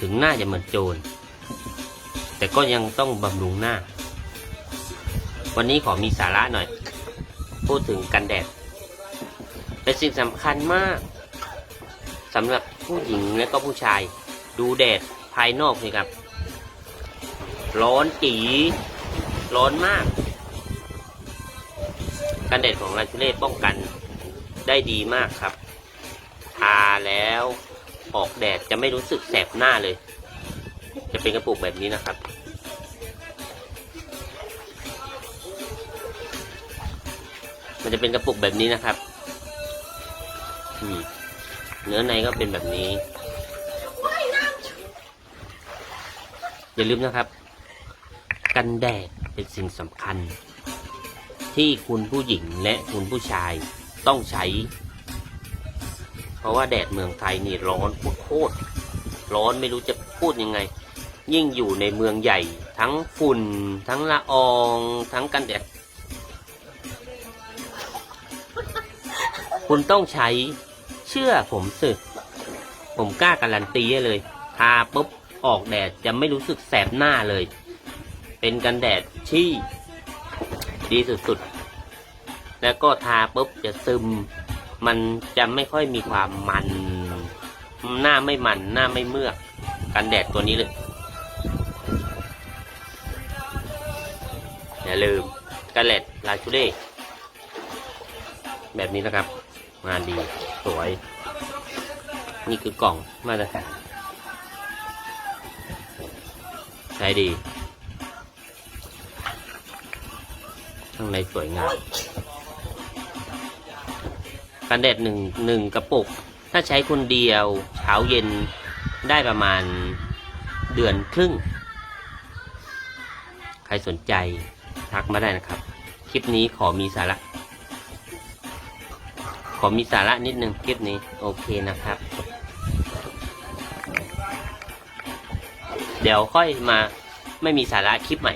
ถึงหน้าจะเหมือนโจร แต่ก็ยังต้องบำรุงหน้า วันนี้ขอมีสาระหน่อย พูดถึงกันแดด เป็นสิ่งสำคัญมากสำหรับผู้หญิงและก็ผู้ชาย ดูแดดภายนอกสิครับ ร้อนจีร้อนมาก กันแดดของลาชูเล่ป้องกันได้ดีมากครับ ทาแล้ว ออกแดดจะไม่รู้สึกแสบหน้าเลย จะเป็นกระปุกแบบนี้นะครับ มันจะเป็นกระปุกแบบนี้นะครับเนื้อในก็เป็นแบบนี้ อย่าลืมนะครับ กันแดดเป็นสิ่งสำคัญ ที่คุณผู้หญิงและคุณผู้ชายต้องใช้ ราะว่าแดดเมืองไทยนี่ร้อนโคตรร้อนไม่รู้จะพูดยังไง ยิ่งอยู่ในเมืองใหญ่ ทั้งฝุ่น ทั้งละออง ทั้งกันแดด คุณต้องใช้เชื่อผมสิผมกล้าการันตีเลยทาปุ๊บออกแดดจะไม่รู้สึกแสบหน้าเลย เป็นกันแดดที่ดีสุดๆ แล้วก็ทาปุ๊บจะซึม มันจะไม่ค่อยมีความมัน หน้าไม่มัน หน้าไม่เมือก กันแดดตัวนี้เลย อย่าลืมกันแดดลาชูเล่แบบนี้นะครับ งานดี สวย นี่คือกล่องมาตรฐานใช้ดีข้างในสวยงาม กันแดดหนึ่งหนึ่งกระปุก ถ้าใช้คนเดียวเช้าเย็นได้ประมาณเดือนครึ่ง ใครสนใจทักมาได้นะครับ คลิปนี้ขอมีสาระ ขอมีสาระนิดนึงคลิปนี้ โอเคนะครับ เดี๋ยวค่อยมาไม่มีสาระคลิปใหม่